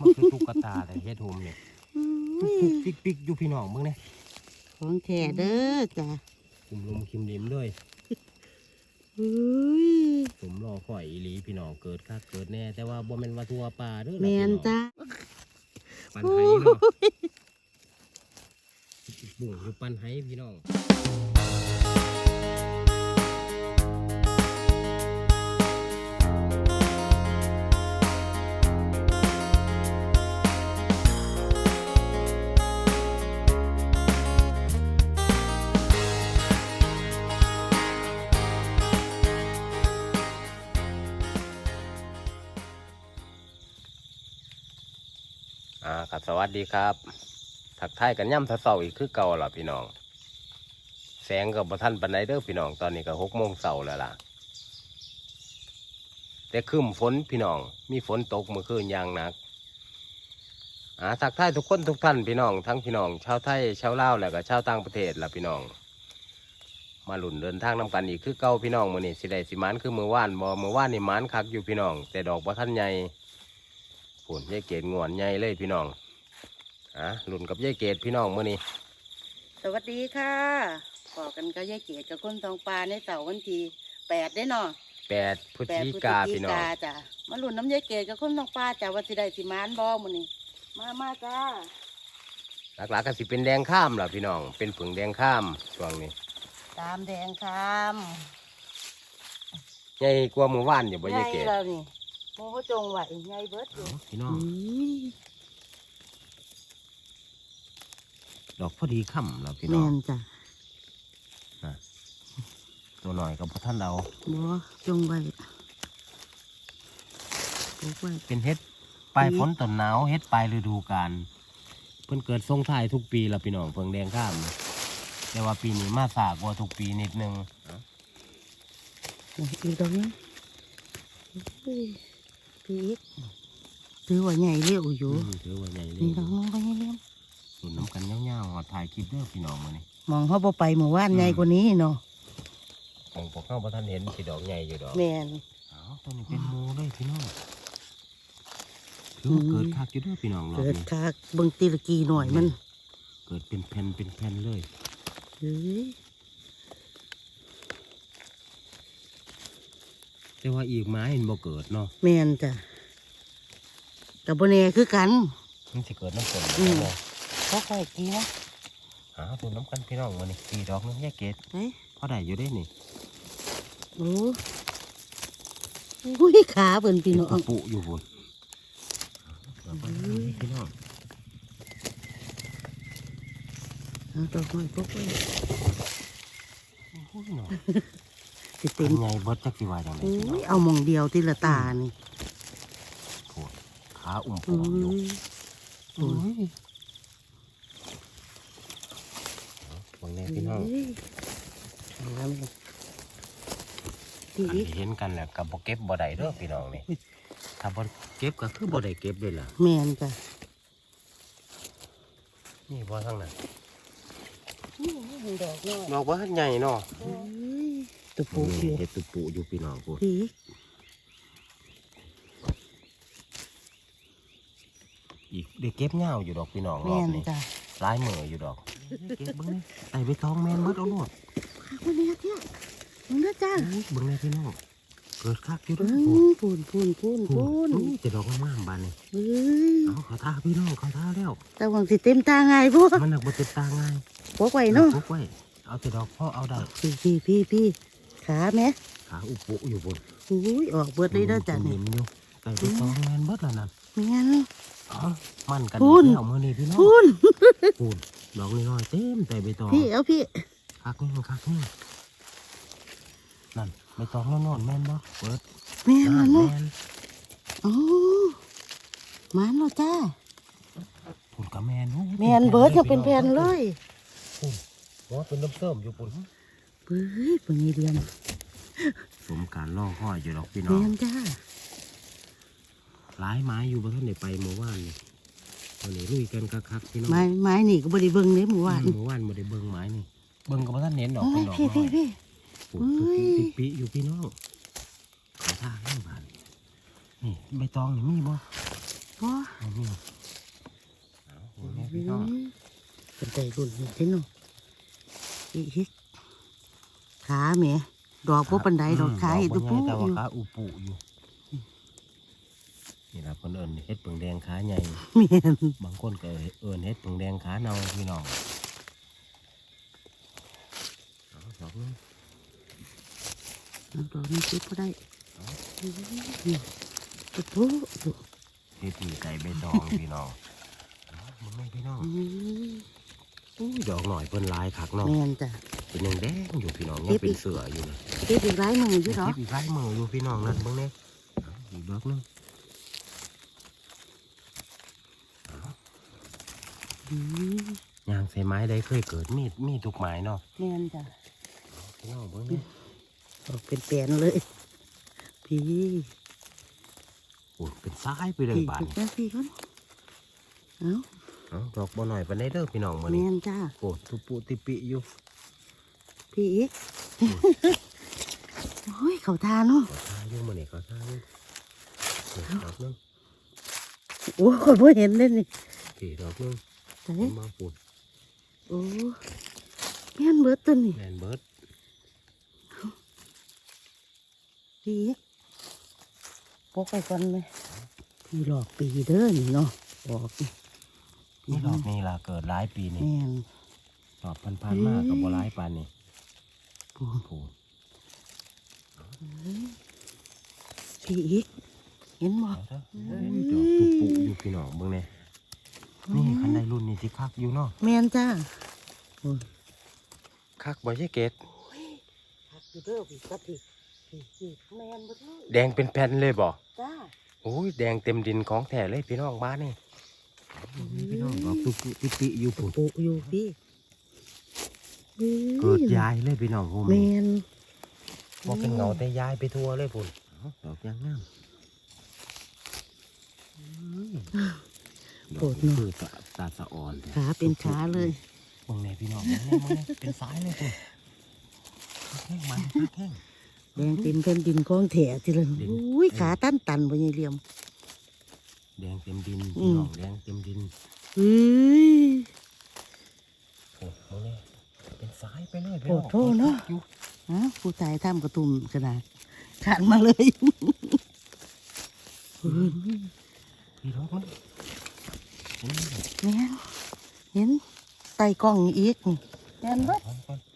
มันคือตุ๊กตาแต่เฮ็ดโฮมเนี่ยอุ้ยปิกปิกๆอยู่พี่น้องมึงเนี่ยของแท้เด้อจ้ะคุมลมคิมลิมด้วยอุ้ยผมรอข่อยอีหลีพี่น้องเกิดคักเกิดแน่ แต่ว่าบ่แม่นว่าทั่วป่าเด้อแมนจ้ะจ้ะปันไห้เนาะบุ่งอยู่ปันไห้พี่น้อง วัสดีครับ ถักทายกันย่ำเสาๆอีกคือเก่าล่ะพี่น้อง แสงกับท่านปันไดเด้อพี่น้องตอนนี้ก็หกโมงเสาแล้วล่ะ แต่คืมฝนพี่น้อง มีฝนตกเมื่อคืนอย่างหนักอ่าถักทายทุกคนทุกท่านพี่น้อง ทั้งพี่น้องชาวไทยชาวลาวแล้วก็ชาวต่างประเทศล่ะพี่น้อง มาหลุนเดินทางนำกันอีกคือเก่าพี่น้องมื้อนี้สิได้สิมันคือมือว่านบ่มือว่านนี่มันคักอยู่พี่น้อง แต่ดอกบ่ท่านใหญ่ผุนยายเกดงวนใหญ่เลยพี่น้อง อะหลุนกับยายเกดพี่น้องมื่อนี้ สวัสดีค่ะบอกกันก็ยายเกียรติกับคนทองปลาในเสาร์วันที่แปดได้เนาะแปดพฤศแปดจิพฤศกาจิพี่น้องกาจ้ะมาหลุนน้ำยายเกียรติกับคนทองปลาจ้ะว่าสิได้สิมานบ่มื้อนี้มามาจ้าหลักๆก็สิเป็นแดงข้ามล่ะพี่น้อง เป็นผึ่งแดงข้ามช่วงนี้ตามแดงคามใหญ่กว่ามือว่านอยู่บ่ยายเกดแล้วนี่โมเขาจงไหวใหญ่เบิดอยู่เอาพี่น้อง ดอกพอดีค่ำแล้วพี่น้แม่องนจ้ะตัวหน่อยกับพ่อท่านเราบ่จงไหวปลูกไว้ เป็นเฮ็ดปลายอืมฝนต้นหนาวเฮ็ดปลายฤดูกาลเพิ่นเกิดทรงท้ายทุกปีแล้วพี่น้องเพิ่งแดงข้ามแต่ว่าปีนี้มาสากว่าทุกปีนิดนึงอีกดอกนึงอุ้ยพี่อีกถือว่าใหญ่เร็วอยู่อืมถือว่าใหญ่เลยนี่ดอกนึงก็ใหญ่เร็ว ส่วนน้ำกันเงาวๆหอดถ่ายคลิปเด้อพี่น้องมานี่มองเขาบ่ไปหมู่บ้านอืมใหญ่กว่านี้เนาะของพวกเข้าพระท่านเห็นสีดอกใหญ่อยู่ดอกแม่นอ้าวตัวนี้เป็นหมูเลยพี่น้องถือว่าอืมเกิดคักอยู่เด้อพี่น้องรอบเกิดนี้คากเบิ่งตีละกีหน่อยมันเกิดเป็นแผ่นเป็นแผ่นเลยเฮ้ยแต่ว่าอีกไม้เห็นบ่เกิดเนาะแม่นจ้ะกับบ่แน่คือกันมันสิเกิดน้ำฝนอืมเนาะ เขาค่อยกีนะหาตัวน้ำกันพี่น้องมานี่สี่ดอกนึงแยกเกตเฮ้ยพอได้อยู่ได้นี่โอ้อุ้ยขาเพิ่นพี่น้องเป็นปุอยู่พุ่นเอาไปหาพี่น้องเอาดอกไม้พวกไว้โอ้ยเนาะสิเป็เต็นมไงเบิดจักสิว่าจังไดอุ้พี่น้องยเอาหมองเดียวทีละตานี่พุ่นขาอุ่มอุ้ปุ่มอยู่ยโอ้ยเอาเบิ่งแน่พี่น้อง เฮ้ยเอาเลย พี่อันอีที่กเห็นกันแหละกับบ่เก็บบ่ได้เด้อพี่น้องนี่ถ้าบ่เก็บก็คือบ่ได้เก็บเลยล่ะแม่นจ้ะนี่บ่ทั้งนั้นนี่ดอกน้อยดอกบ่ทันใหญ่เนาะเฮ้ยตะปูอยู่เฮ็ดตุปุอยู่พี่น้องกูพี่อีกอีกได้เก็บเหย้าอยู่ดอกพี่น้องรแม่อบนนี้จ้ะหลายมื้ออยู่ดอกเก็บเบิ่งนี่ไอ้ใบตองแม่นหมดเอาโลดคนนี้เที่ย มึงเด้อจ้าอุ้ยเบิ่งแน่พี่น้องเกิดคักอยู่อืเด้อมพูนพูนพูนพูพูนนนี่จะดอกงามๆบานนี่เฮ้ยเอาเขาท่าพี่น้องเขาท่าแล้ว แต่วังสิเต็มตาไงพวกมันหนักบ่เต็มตาง่ายพวกไว้เนาะพกไว้เอาแต่ดอกพ่อเอาได้พี่พี่พี่พี่ขาแม่ขาอุปุอยู่บนอุ้ยออกเบิดเลยเด้อจ้าเห็นี่นอยู่ไก่ใบตองแม่นเบิดแล้วนั่นแม่นอ๋อมันกันพูนอีกแล้วมื้อนี้พี่น้องพูนพูนดอกน้อยๆเต็มแต่ใบตองพี่เอาพี่คักนี่คักนี่ นั่นใบตองนอนๆแม่นบ่เปิดแม่นนั่มันนเนาะแม่นโอ้มันเนาะจ้าพูนกับแม่นโอ้ยแม่นเบิดยังเป็นแผ่นเลยพูนว่าเป็นน้ำเติมอยู่ปุ่นเฮ้ยเปิงเดือนสมการล่อห้อยอยู่ดอกพี่น้อแม่งนจ้าหลายไม้อยู่บ่ทันได้ไปเมื่อวานนี่วันนี้ลุยกันคักๆพี่น้องไม้ไม้นี่ก็บ่ได้เบิ่งเด้หมู่บ้านเมื่อวานบ่ได้เบิ่งไม้นี่เบิ่งก็บ่ทันเห็นดอกโอ้เป็นยดอกพี่น้อพี่ยพี่ ปลูกยสิบปีอยู่พี่น้องขอทางให้บ้านนี่ใบตองนี่มีบ่บ่ไม่มีเอาโม่เองเป็นใจบุญเห็นเนาอีกทีขาเมียดอกพวกปันไดดอกขายห็ดตัดวอกปูบ่อแต่ว่ายู่ขาอุปุอยู่นี่ล่ะคนเอิญเฮ็ดเปลืองแดงขาใหญ่บางคนก็เอิญเฮ็ดผงแดงขาเนาพี่น้องเอสองนึง เอาดอกนี้เก็บบ่ได้นี่ตัวปุ๊อยู่เฮ็ดมีไก่ใบตองพี่น้องมึงแม่พี่น้องอู้ดอกหน่อยเพิ่นลายคักเนาะแม่นจ้ะเป็นยังแดงอยู่พี่น้องเฮ็ยังเป็นเสืออยู่นะเก็บอีกหลายมืออยู่เฮ็เนาะดอีกหลายมืออยู่พี่น้องนั่นเบิ่งแน่เอาอีกดอกหนึงยางใส่ไม้ได้เคยเกิดมีดมีดทุกไม้เนาะแม่นจ้ะพี่น้องเบิ่งแน่ ออกเป็นแปลนเลย พี่โอ้ยเป็นซ้ายไปเลยพี่บานแป๊บพี่ก่อนเอ้าเอาดอกบ่หน่อยปานใดเด้อพี่น้องมื้อนี้แม่นจ้า โอ้ตุปุติปิอยู่พี่อีกโอ้ยเขาทาเนาะขอทาอยู่มื้อนี้ขอทาอยู่นี่ดอกหนึงโอ้ยคนบ่เห็นเลยนี่พี่ดอกหนึงแต่เอามาปุ่นโอ้แม่นเบิดตัวนี่แมนเบิร์ด พี่อีกพกไปก่อนเลยพี่หลอกปีเด้อนี่เนาะบอกนี่นี่ดอกนี้ล่ะเกิดหลายปีนี่แม่นดอกพันๆมากกับบ่หลายปานนี่ปูพูนพี่อีกเห็นบ่เอาเด้อเอ้ยดอกตุปุอยู่พี่น้องเบิ่งแน่นี่คันใดรุ่นนี้สิคักอยู่เนาะแม่นจ้าโอ้ยคักบ่ใช่เกต พักอยู่เด้อพี่กะพี่พี่พี่ แม่นบ่เด้อแดงเป็นแผ่นเลยบ่จ้าโอ้ยแดงเต็มดินของแท้เลยพี่น้องบ้านนี่พี่น้องดอกตุปุติปิอยู่พุ่นปลูกอยู่พี่เกิดยายเลยพี่น้องโฮมแม่นบ่เป็นเงาแต่ยายไปทั่วเลยพุ่นเอาดอกยางงามดอกนี่คือตาตาสะอ่อนแท้ขาเป็นขาเลยมองแน่พี่น้องมองแน่มองแน่เป็นสายเลยพุ่นแข้งมันแข้ง แดงเต็มแผ่นดินของแถทีละดินอุ้ยขาตันตันบ่ยังเหลี่ยม แดงเต็มดินอืพี่มน้องแดงเต็มดินเฮ้ย โอ้มองแน่เป็นสายไปเลยพี่โอ้น้องโทษเนาะอยู่ฮะผู้ตายทำกระตุ่มกระดาษขันมาเลยพี่น้องมันเห็นไหมแม่นเห็นไต่กล้องอีกนี่แม่นเบิดเอาก่อนเอาขอบคุณ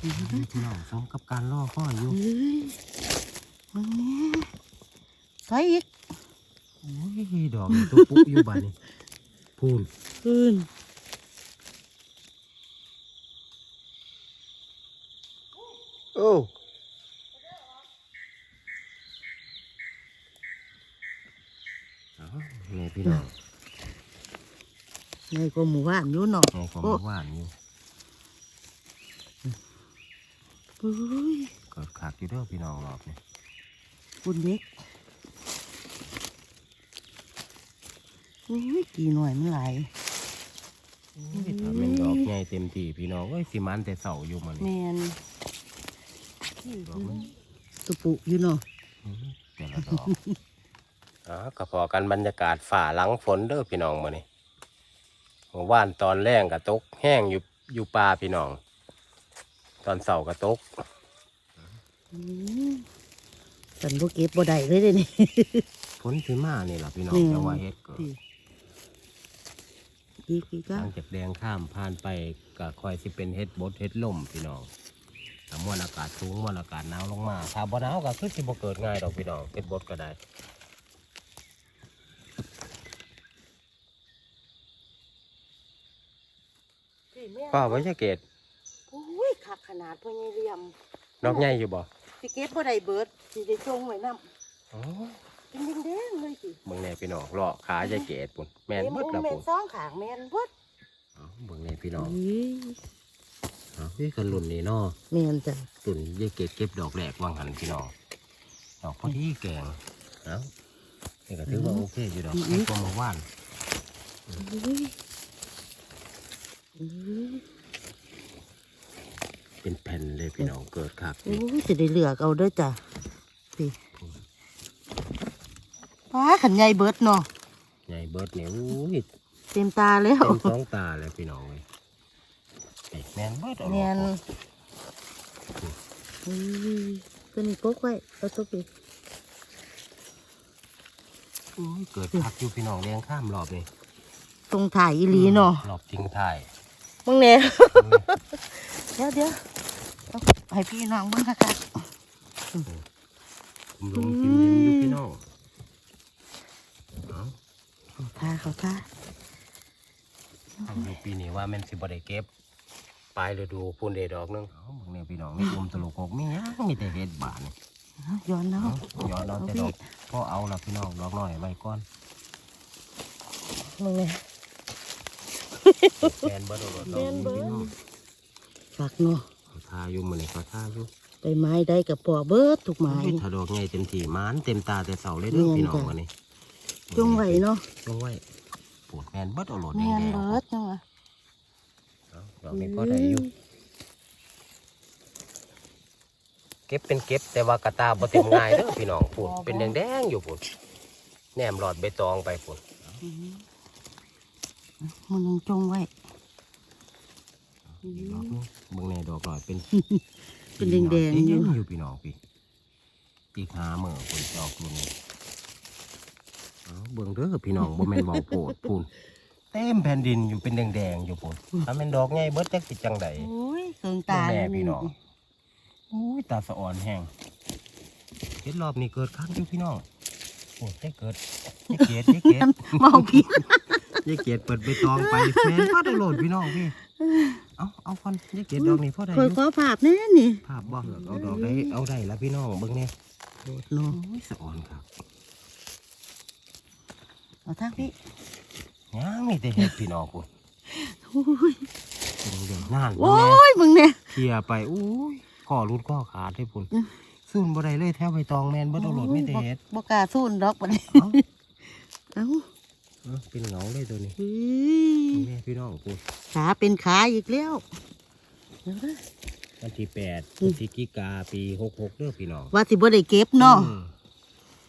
พี่น้องสมกับการล่อข้ออยู่มึงนี่ใส่อีกโอ้ยดอกตัวปุ๊บอยู่บ้านนี่พูนคืนโอ้เอาไงพี่น้องในกหมู่บ้านอยู่เนาะไงความโอ้านอยู่ เฮ้ย เกิดขากอยู่เด้อพี่น้องรอบนี่คุณเด็กโอ้ยกี่หน่วยมันหลายโอ้ยถ้าเป็นดอกใหญ่เต็มที่พี่น้องเอ้ยสิมันแต่เสาอยู่มันแมนี่นดอกมันตุปุอยู่เนาะอืมแต่ละดอกอ๋อก็พอกันบรรยากาศฝ่าหลังฝนเด้อพี่น้องมานี่เมื่อวานตอนแรงกับตกแห้งอยู่อยู่ป่าพี่น้อง ตอนเสาร์กับตกอืมฉันบ่เก็บบ่ได้เลยเด้นี่ ฝนสิมานี่ล่ะพี่น้องแม่นแต่ว่าเฮ็ดเกิดพี่อีกอีกหอะลังจากแดงข้ามผ่านไปก็คอยสิเป็นเฮ็ดบดเฮ็ดล่มพี่น้องถ้ามวลอากาศสูงมวลอากาศหนาวลงมาถ้าบ่หนาวก็คือสิบ่เกิดง่ายดอกพี่น้องเฮ็ดบดก็ได้ก็ไว้จะเกตโอ้ยคัก ขนาดพ่อใหญ่เหลี่ยมดอกใหญ่อยู่บ่สิเก็บบ่ได้เบิดสิได้จงไว้นำอ๋อเป็นแดงๆเลยสิเบิ่งแน่พี่น้องเลาะขาจะเกตปุ่นแม่นเบิดละแม่ปุ่นนสองขางแม่นเบิดเอาเบิ่งแน่พี่น้องอุ้ยเอาพี่กันรุ่นนี้เนาะแม่นจ้ะรุ่นยายเกตเก็บดอกแรกวางหันพี่น้องดอกพอดีแกงเอานี่ก็ถือว่าโอเคอยู่ดอกให้ความมาว่านอุ้ยอุ้ย เป็นแผ่นเลยพี่น้องเกิดคักโอ้ยจะได้เลือกเอาเด้อจ้ะพี่ป้าขันใหญ่เบิดเนาะใหญ่เบิดเนี่ยอุ้ยเต็มตาแล้วเต็มสองตาเลยพี่น้องเลยเอ๊ะแมนเบิดเอาเนียนออกอุ้ยตัวนี้กกไว้เอาตัวปิดอุ้ยเกิดพักอยู่พี่น้องเลี้ยงข้ามรอบนี่ตรงถ่ายอีหลีเนาะรอบทิ้งท้าย มึงเนี่ยเดี๋ยวเดี๋ยวเอาให้พี่น้องเบิ่งค่ะค่ะผมลงจิ้มยิ้มอยู่พี่น้องเอาเขาท่าเขาท่าเอาอยู่ปีนี้ว่าแม่นสิบ่ได้เก็บปลายฤดูพูนเดดอกหนึงเอาบางเนี่ยพี่น้องมีอมตลกกมีหยังมีแต่เห็ดบานนี่เอาย้อนแล้วเอาย้อนเอาแต่ดอกพอเอาละพี่น้องดอกน้อยไว้ก่อนมึงเนี่ย แมนเบิดเอารถดอกแม่นเบิดพี่น้องฝักเนาะเขาทาอยู่มื้อนี้เขาทาอยู่ได้ไม้ได้กับปอเบิดทุกไม้อุ้ยถ้าดอกใหญ่เต็มที่หมานเต็มตาแต่เสาเลยเด้อแม่นพี่น้องจ้ะวันนี้จงไว้เนาะจงไว้ปวดแมนเบิดเอารถแดแม่นงเบิดจังวะๆเอาดอกนี้พอได้อยู่เก็บเป็นเก็บแต่ว่ากระตาบ่เต็มง่ายเด้อพี่น้องพูดเป็นแดงๆอยู่พูดแหนมหลอดใบตองไปพูดอื มมันยังจงไว้อีกดอกหนึงเบิ่งในดอกหน่อยเป็นเป็นแดงๆอยู่เต็มอยู่พี่น้องพี่ตีหาเมื่อคนดอกรุ่นนี้เอาเบิ่งเด้อพี่น้องบ่แม่นเว้าโพดพูนเต็มแผ่นดินอยู่เป็นแดงๆอยู่พูนถ้าแม่นดอกใหญ่เบิดจักสิจังไดโอ้ยเกิงตาแม่แล้วพี่น้องอุ้ยตาสะอ่อนแห้งเฮ็ดรอบนี้เกิดครั้งอยู่พี่น้องโอ้ได้เกิดได้เกดได้เกดเมาพี่ ยายเกียดเปิดใบตองไปแม่นพ่อได้โหลดพี่น้องพี่เอาเอาฟันยายเกียดดอกนี้พ่อได้อคอยยู่ขอภาพแน่นี่ภาพบ่เอาดอกได้เอาได้แล้วพี่น้องเบิ่งเนี่ยเนาะโอ้ยสะอ่อนครับเอาทางพี่ยังมีแต่เห็ดพี่น้องคุณโอ้ยเป็นเรื่องน่านโอ้แม่ยมึงเนี่ยเคลียร์ไปอุ้ยข้อรุดข้อขาดได้พุ่นอืมซึ่งบ่ได้เลยแถวใบตองแม่นบ่ต้องโหลดมีแต่เห็ดบกล้าสู้ดอกปะเนี่ยเอ้าเอ้า เอ้าเป็นเหงาเลยตัวนี้เฮ้ยแม่พี่น้องคุณขาเป็นขาอีกแล้วเดี๋ยวนะวันที่แปดพอืฤมศจิกาปีหกหกเด้อพี่น้องว่าสิบ่ได้เก็บเนาะอืม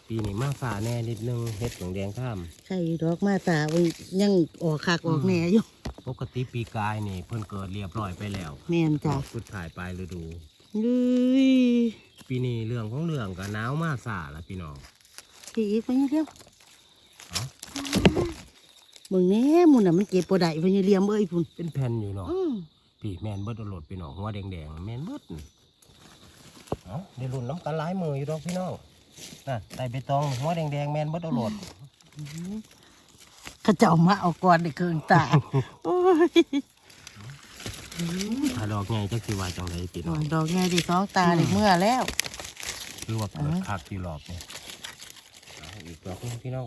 ปีนี้มาฝ่าแน่นิดนึงเห็ดหลงแดงข้ามใช่ดอกมาตาวันยังออกคักออกแหน่อยู่ปกติปีกายนี่เพิ่นเกิดเรียบร้อยไปแล้วแม่นจ้ะสุดท้ายปลายฤดูเฮ้ยปีนี้เรื่องของเรื่องก็หนาวมาสาละพี่น้องพี่อีกไปนี่เดียวเอ้า มึงแน่มึงน่ะมันเก็บบ่ได้ไปนี่เลียมเอ้ยพุ่นเป็นแผ่นอยู่เนาะอือพี่แมนเบิดเอาโหลดพี่น้องหัวแดงๆแมนเบิดนี่เอ้าได้รุ่นน้ำกันหลายมืออยู่ดอกพี่น้องน่ะไต่ใบตองหัวแดงๆแมนเบิดเอาโหลดเขาเจ้ามาเอาก่อนในเครื่องตาโอ้ยถ้าดอกใหญ่จักสิว่าจังไดพี่น้องดอกใหญ่ที่สองตาในเมื่อแล้วคือว่าเกิดคักอยู่รอบนี่เอาอีกดอกหนึงพี่น้อง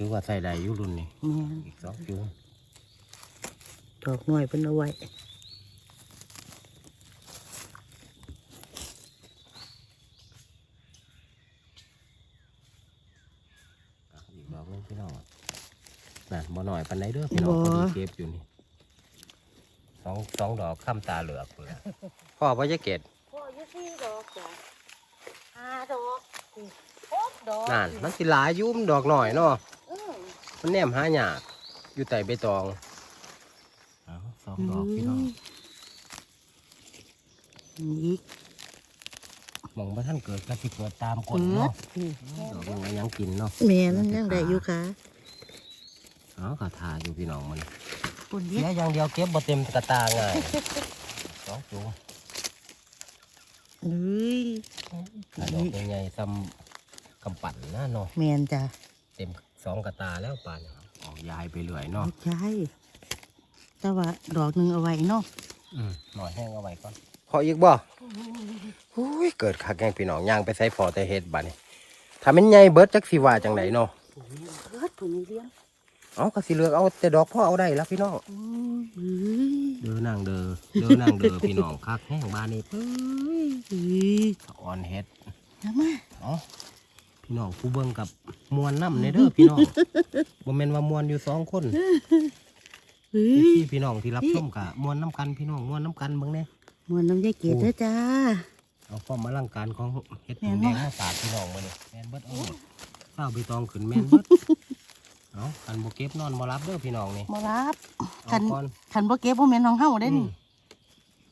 ถือว่าใส่ได้อยู่รุ่นนี้แม่นอีกสองจูงดอกหน่อยเป็นเอาไว้อะอีกดอกหนึงพี่น้องน่ะบ่หน่อยปันไดเด้อพี่น้องพอดีเก็บอยู่นี่สองสองดอกข้ามตาเหลือกเลย พ่อพ่อจะเก็ดพ่ออยู่สี่ดอกจ้ะห้าดอกหกดอก นั่นมันสิหลายอยุ่มนดอกหน่อยเนาะอือ มันแนมหายากอยู่ใต้ใบตองเอาสองดอกพี่น้องอีกมองว่าท่านเกิดก็สิเกิดตามกเกิฎดเนาะดอกมันก็ยังกินเนาะแม่นยังได้อยู่ค่ะเอ๋อกระทาอยู่พี่น้องมันปุ่นเสีเย็ยอย่างเดียวเก็บบ่เต็มกระตาง่ายสองจูงเฮ้ยถ้าดอกใหญ่ๆซ้ำกำปั่นนะเนาะแม่นจ้ะเต็มส องกระตาแล้วป่านนี้ออกยายไปเรื่อยเนาะใช่แต่ว่าดอกหนึ่งเอาไว้เนาะอืมหน่อยแห้งเอาไว้ก่อนพออีกบ่อุ้ยเกิดคักแกงพี่น้องย่างไปใส่ฟอแต่เฮ็ดบัดนี้ถ้ามันใหญ่เบิดจักสิว่าจังไดเนาะเกิดปุ่นเลี้ยงเอาก็สิเลือกเอาแต่ดอกพ่อเอาได้แล้วพี่น้องโอ้ยเฮ้ยเด้อนางเด้อเด้อนางเด้อพี่น้องคักแห้งบ้านนี้เอ้ยเฮ้ยอ่อนเฮ็ดยังมาเนาะ พี่น้องผู้เบิ่งกับมวนน้ำในเด้อพี่น้องบ่แม่นว่ามวนอยู่สองคนเฮ้พี่ยพี่น้องที่รับชมกะมวนน้ำกันพี่น้องมวนน้ำกันเบิ่งแน่มวนน้ำยายเกดเด้อจ้าเอาความอลังการของเฮ็ดหแม่มูนแดบ่งมาสาดพี่น้องมาเนี่ยแม่นเบิดเอาหมดข้าวใบตองขึ้นแม่นเบิดเอาเอาคันบ่เก็บนอนบ่รับเด้อพี่น้องนี่บ่รับเอาคันก่อนคันบ่เก็บบ่แม่นของเฮาได้นี่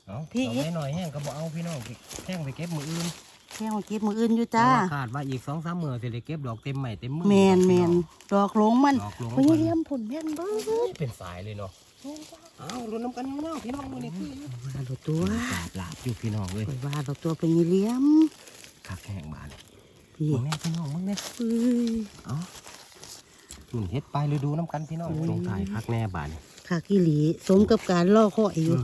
เอาพี่เอาไว้หน่อยแห้งก็บ่เอาพี่น้องแห้งไปเก็บมืออื่น แค่มาเก็บมื้ออื่นอยู่จ้าเพระว่คาดว่าอีกสองสามมื้อสิได้เก็บดอกเต็มใหม่เต็มมือแม่นแม่นดอกหลงมันดอกหลงพยายามผลแม่นเบิดเป็นสายเลยเนาะเอาลุ้นน้ำกันเนาะพี่น้องมื้อนี้คือว่าเราตัวลาบลาบอยู่พี่น้องเว้ยไปว่าเราตัวเป็นยี่เหลี่ยมคักแห้งบานพี่มึงแน่พี่น้องมึงแน่เอ้ยเอาหนุนเฮ็ดไปเลยดูน้ำกันพี่น้องลงถ่ายคักแน่บานคากิหลีสมกับการล่อคอยอยู่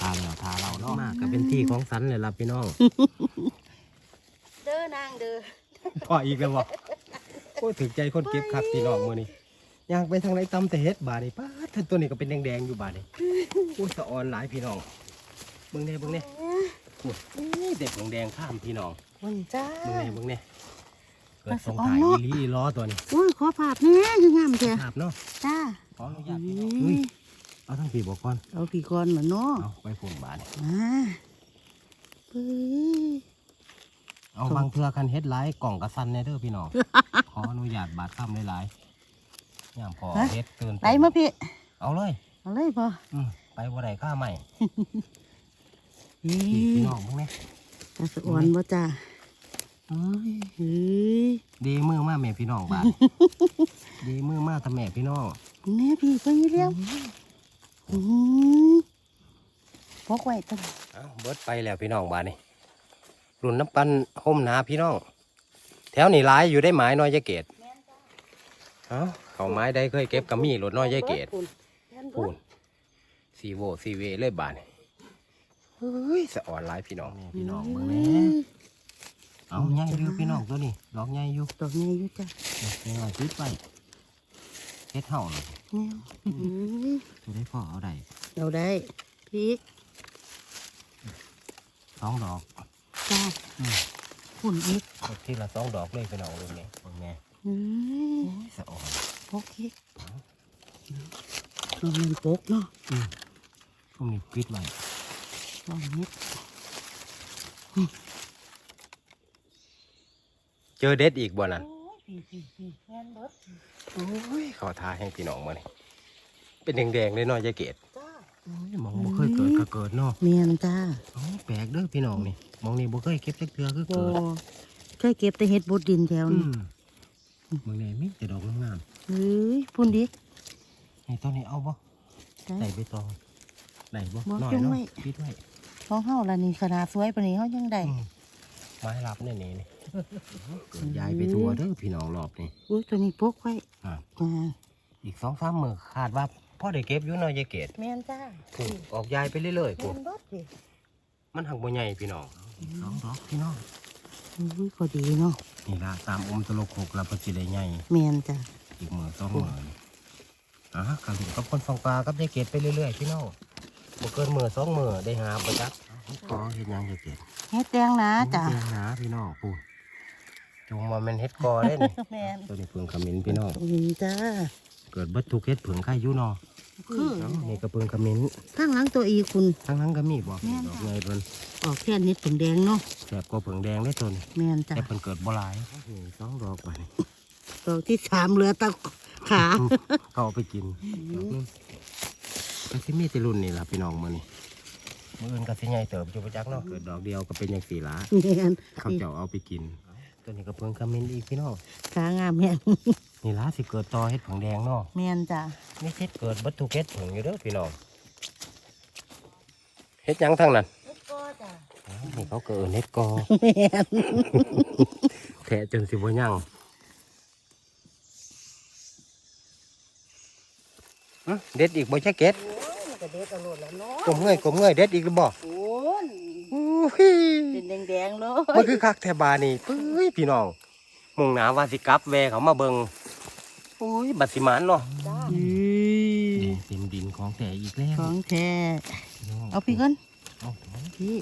ทาเราทาเราเนาะมากก็เป็นที่ของสันเลยล่ะพี่น้องเด้ อนางเด้อพออีกแล้วบ่โอ้ยถึงใจคนเก็บคักพี่น้องมื้อนี้ย่างไปทางไหนตำแต่เฮ็ดบาดนี่ป้าดท่านตัวนี้ก็เป็นแดงๆอยู่บาดนี่โอ้ยสะออนหลายพี่น้องเบิ่งแน่เบิ่งแน่โอ้ยอุ้ยเด็กแดงๆข้ามพี่น้องวันจ้าเบิ่งแน่เบิ่งแน่เกิดมันสสะงออนถ่ายเนาะอีหลีอีล้อตัวนี้อุ้ยขอภาพแน่คืองามแท้ภาพเนาะจ้าขออนุญาตพี่น้องเฮ้ยเอาทั้งพี่บอกก่อนเอาพี่ก่อนเหรอเนาะเอาไปฝุ่นบาดนี่มาเฮ้ย เอาบางเทื่อคันเฮ็ดหลายกล่องกระสันแน่เด้อพี่น้อง ขออนุญาตบาดค่ำหลายๆย่ามพอเฮ็ดเกินไหนมาพี่ เอาเลย เอาเลยพออืมไปบ่ได้ค่าใหม่นี่พี่พี่น้องมึงเนี่ยตาสะอ่อนบ่จ้าเอ้ยเฮ้ยดีมือมาแม่พี่น้องบ้านดีมือมาทำแม่พี่น้องแน่พี่ก็ยี่เหลี่ยมอืมพกไว้ตั้งเอาเบิดไปแล้วพี่น้องบ้านนี่ รุ่นน้ำปันห่มหนาพี่น้อง แถวนี้หลายอยู่ได้ไม้น้อยยายเกตเอาเขาไม้ได้เคยเก็บกระมี่รถน้อยยายเกตพูนซีโวซีเวเลยบานนี่เฮ้ยสะอ่อนหลายพี่น้องนี่พี่น้องเบิ่งแหน่เอาใหญ่อยู่พี่น้องตัวนี้ดอกใหญ่อยู่ดอกนี้อยู่จ้ะนี่หน่อยติดไปเฮ็ดเห่าเลยเนี่ยอืมจะได้พ่อเอาได้เราได้พริกสองดอก จ้าอืมหุ่นอีกกดทีละสองดอกเลยพี่น้องรุ่นนี้เบิ่งแหน่อืมสะอ่อนพกอีกเราเงินปกเนาะพวกนี้ปิดไว้ลองนิดเจอเด็ดอีกบ่นั่นโอ้ยพี่พี่พี่แม่นเบิดโอ้ยขอทาให้พี่น้องมานี่เป็นแดงๆเลยเนาะยายเกดจ้า มองบ่เคยเกิดก็เกิดเนาะเมียนจ้าเอ้าแปลกเด้อพี่น้องนี่มองนี่บ่เคยเก็บจักเทื่อคือโอ้เกิดเคยเก็บแต่เห็ดบดดินแถวอืนี้มเมืองไหนมีแต่ดอกงามเฮ้ยพุ่นดิ ๆนี่ต้นนี้เอาบ่ได้ได้ใบตองได้บ่บ่น้อยจุ่มเนาะไว้ปิดไว้ของเฮาล่ะนี่ขนาดสวยปานนี้เฮายังได้ อืมไม้รับนี่นี่นี่เกิดยายไปทั่วเด้อพี่น้องรอบนี้อุ้ยตัวนี้ปกไว้อ่าอ่าอีกสองสามมือคาดว่า พ่อได้เก็บอยู่เนาะยายเกดแม่นจ้าถูกออกยายไปเรื่อยๆแม่ปุ๊นเบิดพี่มันหักบ่ใหญ่พี่น้องสองดอกพี่น้องอุ้ยก็ดีเนาะนี่ละตามอมตะโลกหกแล้วก็สิได้ใหญ่แม่นจ้าอีกมือสองมือนี่อะกันถึงกับคนฟองปลากับยายเกดไปเรื่อยๆพี่น้องบ่เกินมือสองมือได้หาบ่จักขอเฮ็ดหยังยายเกดเฮ็ดแดงนะจ้าเฮ็ดหาพี่น้องปูจงว่าแมันเฮ็ดกอได้นี่ แม่นตัวนี้เพิ่งขมิ้นพี่น้องตรงนี้จ้า เกิดเบิดทุกเฮ็ดเผิงไข่อยู่เนาะ คือเอ้านี่ก็เพิ่งขมิ้นข้างหลังตัวอีคุณทั้งนั้นก็มีบ่แม่นดอกจ้ะใหญ่เพิ่นออกแค่นิดผงแดงเนาะแสบกว่าเผิงแดงได้ตนแม่นจ้าแต่เพิ่นเกิดบ่หลายนี่สองดอกไปดอกที่สามเหลือแตะขาเขาเอาไปกินดอกนึงมันสิมีแต่รุ่นนี่ล่ะพี่น้องมื้อนี้มื้ออื่นก็สิใหญ่เติบอยู่ประจักเนาะเกิดดอกเดียวก็เป็นอย่างสี่ละแม่นเขาเจ้าเอาไปกิน ตัวนี้ก็เพิ่งขมิ้นอีกพี่น้องขางามแม่น นี่ล่ะสิเกิดต่อเฮ็ดผงแดงเนาะแม่นจ้ามีเฮ็ดเกิดเบัตถุเฮ็ดผงอยู่เด้อพี่น้องเฮ็ดหยังทั้งนั้นก็จ้าอ้าวนี่เขาเกิดเฮ็ดกอแม่นแทะจนสิบ่ยังอื้อเด็ดอีกบ่ใช่เก็ดโอ้ยมันก็เด็ดเอาโลดแล้วเนาะกลมเงยกลมเงยเด็ดอีกหรือบ่โอ้ยอู้หูเป็นแดงๆเลมันยคือคักแทบานี่ปุ้ยพี่น้องมุ่งหนาว่าสิกลับแวเขามาเบิง โอ้ยบัดสิมานเนาะจ้าดินเป็นดินของแต่อีกแล้วของแท้น้งเอาพี่ก่อนเอาพี่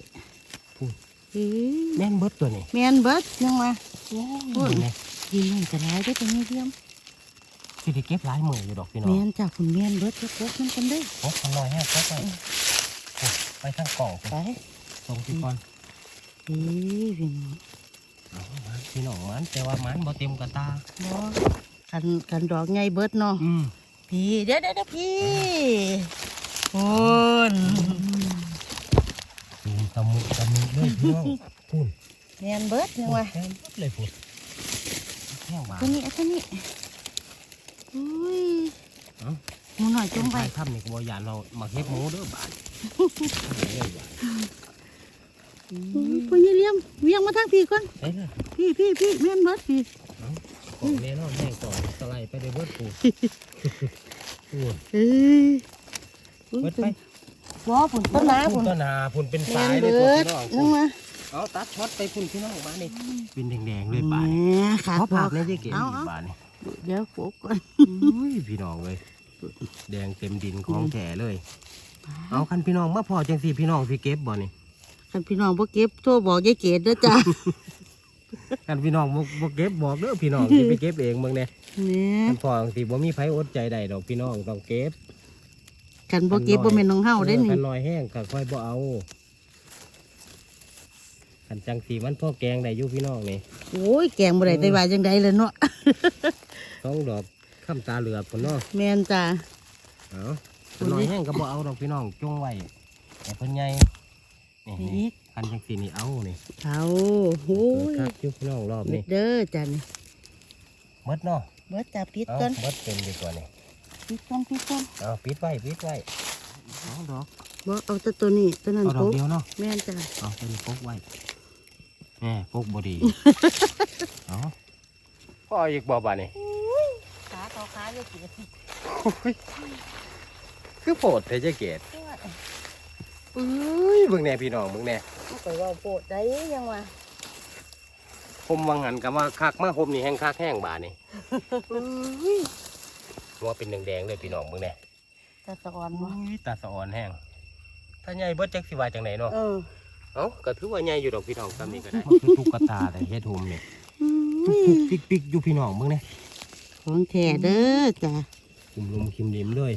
พูดพี่แม่นเบิดตัวนี้แม่นเบิดยังมาพูดเห็นไหมกินนี่จะร้ายได้เป็นเดียมสิได้เก็บหลายมืออยู่ดอกพี่น้องแม่นจ้าคุณแม่นเบิดจะพกมันกันได้โอ้ขน้อยแห้งเขาไปโอ้ไปทางกล่องไปส่งที่ก่อนพี่พี่น้องเอามาพี่น้องมันแต่ว่ามันบ่เต็มกระตาบ่ กันกันดอกไงเบิดเนาะอืมพี่เดี๋ยวเดี๋ยวเดี๋ยวพี่โอนอืมตะมุตะมุเลยพี่น้องพูนแมนเบิดยังวะแห้งปุ๊บเลยพูนแห้งหวานตัวนี้อันนี้อุ้ยเอ้าหมูหน่อยจุ่มไปไปทำนี่ก็บ่ยานเรามาเฮ็ดหมูเด้อบาดเลยบาดพ่อยี่เลี้ยมเวียงมาทางพี่ก่อนเอ้ยเลยพี่พี่พี่แม่นเบิดพี่ ของแน่นอนแห้งก่อนสไลด์ไปได้เบิดปูพูนเอ้ยเบิดไปว้าผุนต้นน้าผุพุ่นนต้นนาพุ่นเป็นแมสายนเลยเบิพุ่นดพี่น้องนึงมาเอาตัดช็อตไปพุ่นพี่น้องบ้านนี่เป็นแดงๆเลยแหบาดมนี่ขาเขาบผาอกดในยี่เก๋เอาอีเอาบาดนี่เดี๋ยวโขกก่อนอุ้ยพี่น้องเลยแดงเต็มดินของแก่เลยเอาคันพี่น้องมาพอจังสี่พี่น้องพี่เก็บบ่นี่คันพี่น้องบ่เก็บโทรบอกยายเกดเด้อจ้า คันพี่น้องบ่บ่เก็บบอกเด้อพี่น้องสิไปเก็บเองเบิ่งแน่เนี่ยคันพอจังสี่บ่มีไผอดใจได้ดอกพี่น้องต้องเก็บคันบ่เก็บบ่แม่นน้องเฮาได้ออนี่คันน้อยแห้งก็ค่อยบ่เอาคันจังสี่มันพ่อแกงได้อยู่พี่น้องนี่โอ้ยแกงบ่ได้แต่ว่าจังได๋ล่ะเนาะต้องดอกข้ามตาเหลือบพุ่นเนาะแม่นจ้าเอาคันน้อยแห้งก็บ่เอาดอกพี่น้องจงไว้แต่เพิ่นใหญ่นี่นี่นี่ คันจังสี่นี่เอานี่เอาโอ้เกิดยคักอยู่พี่น้องรอบนี้เด้อจ้านี่หมดเนาะเบิดจ้าปิดเอาก่อนหมดเต็มดีกว่านี่ปิดก่อนปิดก่อนเอาปิดไว้ปิดไว้สองดอกบ่เอาแต่ตัวนี้ตัวนั้นเอาดอกปุ๊บเดียวเนาะแม่นจ้าเอาตัวนี้ปกไว้แหมปกบดีเอาพ่ออีกบ่บานี่ขาต่อขาเลยสิคือโปรดเทเจเกต เอ้ยเบิ่งแน่พี่น้องเบิ่งแน่มันก็ว่าโปรดได้ยังวะผมวังหันกับว่าคักมาผมนี่แห้งคักแห้งบานี่ว่าเป็นแดงๆเลยพี่น้องเบิ่งแน่ตาสะอ่อนบ่อุ้ยตาสะอ่อนแห้งถ้าใหญ่เบิดจักสิว่าจังไหนเนาะเออเอ้าก็ถือว่าใหญ่อยู่ดอกพี่น้องตามนี้ก็ได้คือตุ๊กตาแต่เฮ็ดโฮมนี่อุ้ยปิกปิกๆอยู่พี่น้องเบิ่งแน่ของแท้เด้อจ้าคุมลุมคิมลิมเลย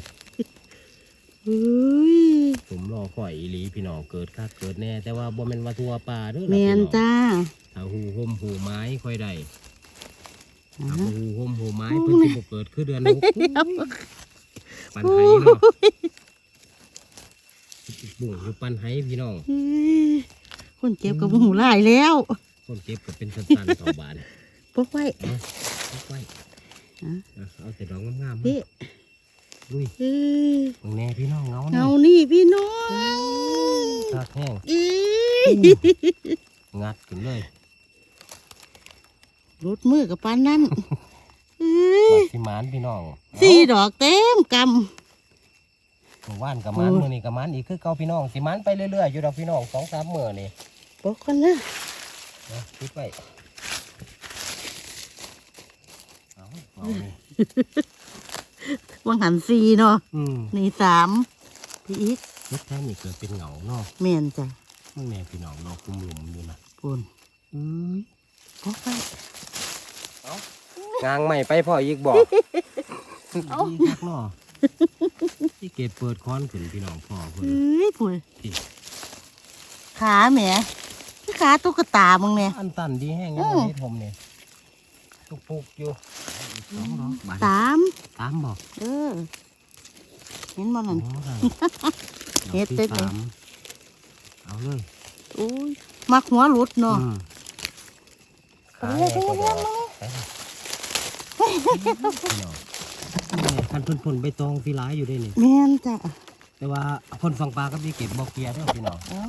อุ้ย ผมรอข่อยอีหลีพี่น้องเกิดคักเกิดแน่แต่ว่าบ่แม่นว่าทั่วป่าเด้อแมล่ะพี่นน้องจ้าถ้าหูห่มหูไม้ค่อยได้อ่า ถ้าบ่หูห่มหูไม้โอ้เพิ่นยสิบ่เกิดคือเดือนหกปันไห้เนาะบุ่งอยู่ปันไห้พี่น้อง เฮ้ยคนเจ็บกับหูหลายแล้วคนเก็บก็เป็นสั้นๆต่อบาท พกไว้ เอาเอาไว้อะเอาเอาแต่ดอกงามๆมาพี่ ลุยเอ้ยตรงแน่พี่น้องเงาเงานี่นี่พี่น้องคักแห้งอีงัดขึ้นเลยรถมือกับปานนั่นเอ้บัยดสิหมานพี่น้องสี่ดอกเต็มกเมื่อวานกับหมันโอ้มื้อนี้กับหมันอีกคือเก่าพี่น้องสิหมันไปเรื่อยๆอยู่ดอกพี่น้องสองสามมื้อนี่ำบอกกันนะเอาปิดไว้เอาเอานี่ วังหันสี่เนาะอืมนี่สามพี่อีกเฮ็ดแท้นี่เกิดเป็นเหงาเนาะแม่นจ้ะมึงแม่พี่น้องเราคุมหลุมอยู่นะปุ่นอืมพกไว้งางใหม่ไปพ่ออีกบอกเอ้าดีคักเนาะที่เกดเปิดค้อนขึ้นพี่น้องพ่อเพิ่นเอ้ยปุ่นที่ขาแหมคือขาตุ๊กตามึงเนี่ยอันตันดีแห้งอืยังมไงผมเนี่ย ตุกปุกอยู่อีกสองดอกบาดสามสามบอกเออเห็นบ่นั่นอ๋อค่ะเฮ็ดอกที่เต็ดเลยสามเอาเลยโอ้ยมักหัวหลุดเนาะอืมเอาเลยขายเอาเลยไปเลยพี่น้องนี่คันพ่นพ่นๆใบตองสีร้ายอยู่ด้วยนี่ แม่นจ้ะแต่ว่าคนฟังปลาก็มีเก็บบอกเกียร์เด้วยพี่น้องเอา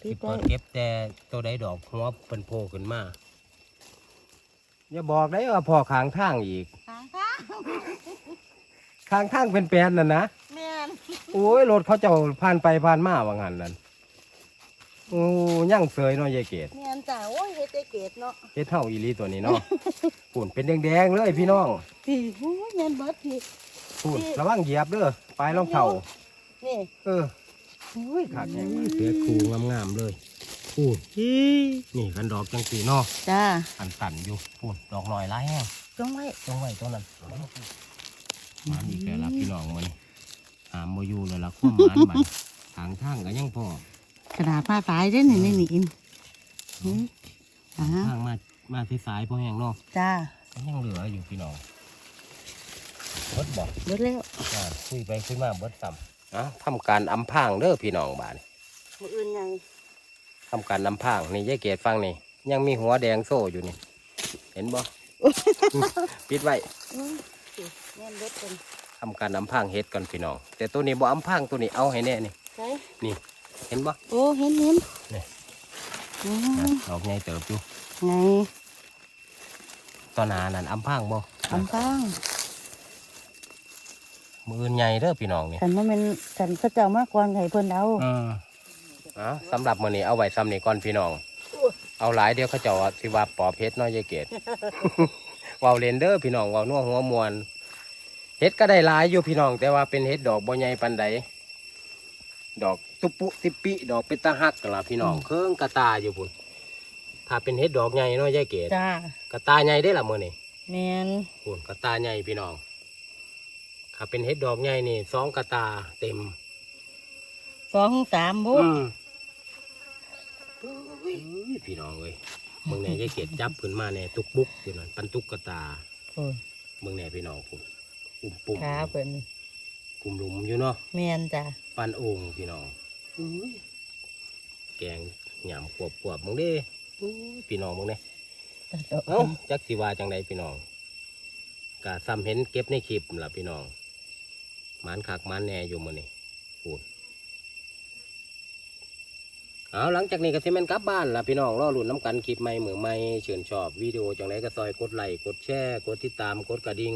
ที่พี่เปิได้ดเก็บแต่ตัวใดดอกหัวเป็นโผล่ขึ้นมา อย่าบอกได้ว่าพอขางทางอีกทางข้างขางทางเป็นแปลนน่ะนะแม่นโอ้ยรถเขาเจ้าผ่านไปผ่านมาว่างั้นนั่นโอ้ยั่งเสยเนาะยายเกดแม่นจ้ะโอ้ยเฮ็ดได้เกตเนาะเฮ็ดเท่าอีหลีตัวนี้เนาะปุ่นเป็นแดงๆเลยพี่น้องพี่โอ้ยแม่นเบิดพี่ปุ่นระวังเหยียบเด้อปลายรองเท้านี่เออโอ้ยขาดแรงเสือคูงามๆเลย ปุ่นพี่นี่กันดอกจังสีเนาะจ้าอันตันอยู่ปุ่นดอกลอยร้ายแห้งจงไว้ตรงไว้ตรงนั้นหมันอีกแล้วล่ะพี่น้องมันหามโมยูเลยล่ะความหมันบันทางทางก็ยังพอขนาดผ้าสายได้หนึ่งในนี่อินอืมอ่าทางมามาที่สายพอแห้งเนาะจ้าก็ยังเหลืออยู่พี่น้องเบิดบอกเบิดแล้วอ่าคุยไปคุยมาเบิดซ้ำอะทำการอำพรางเด้อพี่น้องบ้านมืออื่นไง ทำการอำพรางนี่ยายเกดฟังนี่ ยังมีหัวแดงโซ่อยู่นี่ เห็นบ่ ปิดไว้อื้อสิแม่นเบิดเป็นทำการอำพรางเฮ็ดก่อนพี่น้อง แต่ตัวนี้บ่อำพรางตัวนี้เอาให้แน่นี่ใช่นี่ เห็นบ่โอ้เห็นเห็นนี่อือะมดอกใหญ่เติบอยู่ไงตอนหนานั่นอำพรางบ่คำข้างมืออื่นใหญ่เด้อพี่น้องนี่ฉันว่ามันฉันเขาเจ้ามากกว่าไงเพิ่นเอาอืม อะสำหรับมื้อนี้เอาไว้ซ้ำนี่ก่อนพี่น้อง เอาหลายเดียวเขาเจ้าว่าสิว่าปอบเฮ็ดเน้อยยายเกดเว้าเล่นเด้อพี่น้องเว้านัวหัวมวนเฮ็ดก็ได้หลายอยู่พี่น้อง แต่ว่าเป็นเฮ็ดดอกบ่ใหญ่ปานใดดอกตุปุติปิดอกเป็นตาฮักกันล่ะพี่น้องเครื่องกระตาอยู่พุ่นถ้าเป็นเฮ็ดดอกใหญ่เนาะยายเกดจ้ากระตาใหญ่ได้อล่ะมื้อนี้แมนพุ่นกระตาใหญ่พี่น้องถ้าเป็นเฮ็ดดอกใหญ่นี่สองกระตาเต็มสองสามบุอืมเอ้ย พี่น้องเอ้ยมึงเนี่ยยายเกดจับขึ้นมาเนี่ยตุกบุกอยู่นั่นปันตุกกระตาโอ้ยมึงเนี่ยพี่น้องพุ่นปุ่มปุ่มขาเพิ่นกลุ่มหลุมอยู่เนาะแมนจ้าปันโอ่งพี่น้องแกงหยำขวบขวบมึงเด้อุ้ยพี่น้องมึงเนี่ยตัดออกเอ้าจักสิว่าจังใดพี่น้องกะซ้ำเห็นเก็บในคลิปล่ะพี่น้องหมันคักหมันแหน่อยู่มื้อนี้พูด เอาหลังจากนี้ก็สิแม่นกลับบ้านล่ะพี่น้องรอลุ้นน้ำกันคลิปใหม่มือใหม่เชิญชอบวิดีโอจังไดก็ซอยกดไลค์กดแชร์กดติดตามกดกระดิ่ง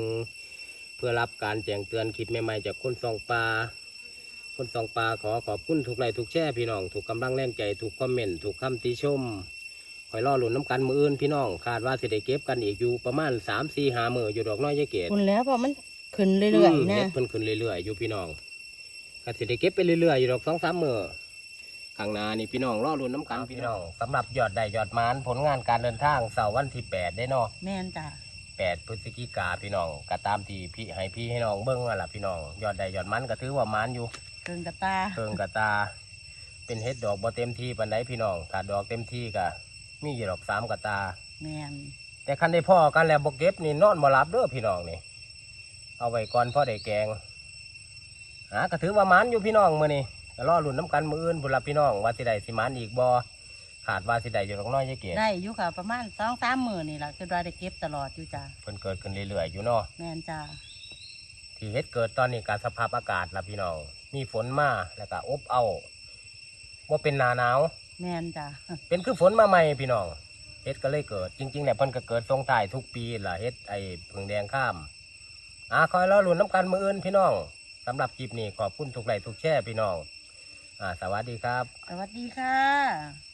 เพื่อรับการแจ้งเตือนคลิปใหม่ๆจากคนส่องปลาคนส่องปลาขอขอบคุณทุกไลค์ทุกแชร์พี่น้องถูกกำลังแรงใจถูกคอมเมนต์ถูกคำติชมคอยรอหลุนน้ำกันมืออื่นพี่น้องคาดว่าสิได้เก็บกันอีกอยู่ประมาณสามสี่หามืออยู่ดอกน้อยยายเกดคุณแล้วเพราะมันขึ้นเรื่อยๆนะเฮ็ดเพิ่นขึ้นเรื่อยๆอยู่พี่น้องก็สิได้เก็บไปเรื่อยๆอยู่ดอกสองสามมือ ข้างหน้านี่พี่น้องรอหลุนน้ำกันพี่น้องสำหรับยอดใดยอดหมานผลงานการเดินทางเสาร์วันที่แปดได้เนาะแมนจ้าแปดพฤศจิกาพี่น้องก็ตามที่พี่ให้พี่ให้น้องเบิ้งนั่นล่ะพี่น้องยอดใดยอดหมันก็ถือว่าหมานอยู่เกินกระตาเพิงกระตา เป็นเฮ็ดดอกบ่เต็มที่ปานใดพี่น้องถ้าดอกเต็มที่ก็มีอยู่ดอกสามกระตาแมนแต่คันได้พ่อกันแล้วบกเก็บนี่นอนบ่หลับเด้อพี่น้องนี่เอาไว้ก่อนพ่อได้แกงหาก็ถือว่าหมันอยู่พี่น้องมื้อนี้ ก็รอลุ้นน้ำกันมื้ออื่นพุ่นละพี่น้องว่าสิได้สิหมันอีกบ่ขาดว่าสิได้อยู่ดอกน้อยยายเกศได้อยู่ค่ะประมาณสองสามหมื่นนี่แหละคือว่าได้เก็บตลอดอยู่จ้าเพิ่นเกิดขึ้นเรื่อยๆอยู่เนาะแมนจ้าที่เฮ็ดเกิดตอนนี้การสภาพอากาศละพี่น้องมีฝนมาแล้วก็อบเอาบ่เป็นหนาหนาว แมนจ้าเป็นคือฝนมาใหม่พี่น้องเฮ็ดก็เลยเกิดจริงๆแล้วเพิ่นก็เกิดทรงถ่ายทุกปีล่ะเฮ็ดไอ้ผึ่งแดงข้ามอ่าคอยรอลุ้นน้ำกันมืออื่นพี่น้องสำหรับคลิปนี้ขอบคุณทุกไลค์ทุกแชร์พี่น้อง อ่าสวัสดีครับ สวัสดีค่ะ